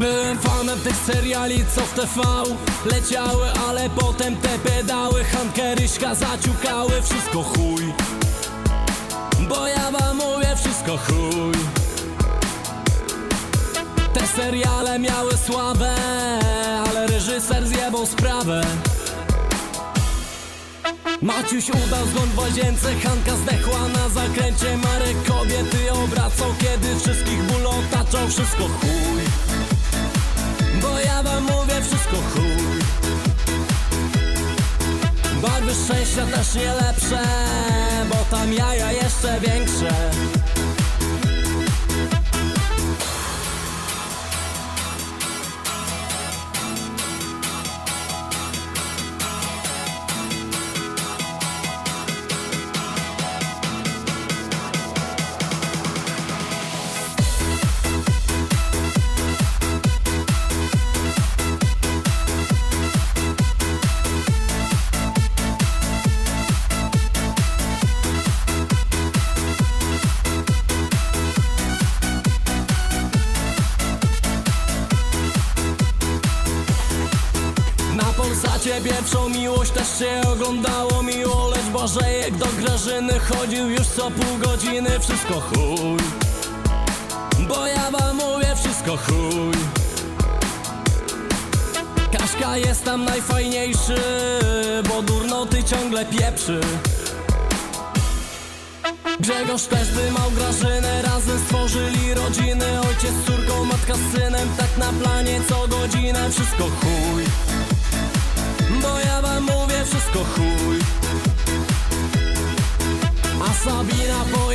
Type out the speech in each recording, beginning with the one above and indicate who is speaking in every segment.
Speaker 1: Byłem fanem tych seriali, co w TV leciały Ale potem te pedały, Hankeryśka zaciukały. Wszystko chuj Bo ja wam mówię, wszystko chuj. Te seriale miały sławę Ale reżyser zjebał sprawę. Maciuś udał zgon w łazience Hanka zdechła na zakręcie. Marek kobiety obracał Kiedy wszystkich ból otaczał Wszystko chuj szczęścia też nie lepsze Bo tam jaja jeszcze większe Na Polsacie pierwszą miłość też się oglądało. Miło Lecz Bożejek do Grażyny chodził już co pół godziny. Wszystko chuj Bo ja wam mówię wszystko chuj. Kaśka jest tam najfajniejszy Bo durnoty ciągle pieprzy. Grzegorz też dymał Grażynę Razem stworzyli rodziny. Ojciec z córką, matka z synem Tak na planie co godzinę. Wszystko chuj mówię wszystko chuj A Sabina pojebana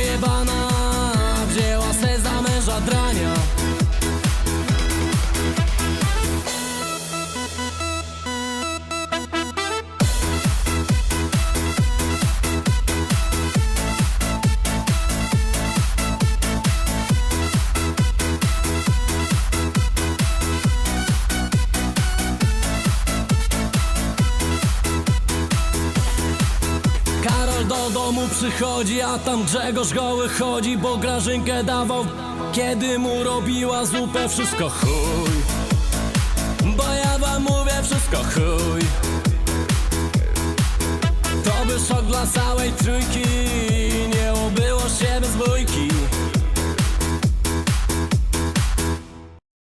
Speaker 1: do domu przychodzi, a tam Grzegorz goły chodzi Bo Grażynkę dawał, kiedy mu robiła zupę Wszystko chuj. Bo ja wam mówię wszystko chuj. To by szok dla całej trójki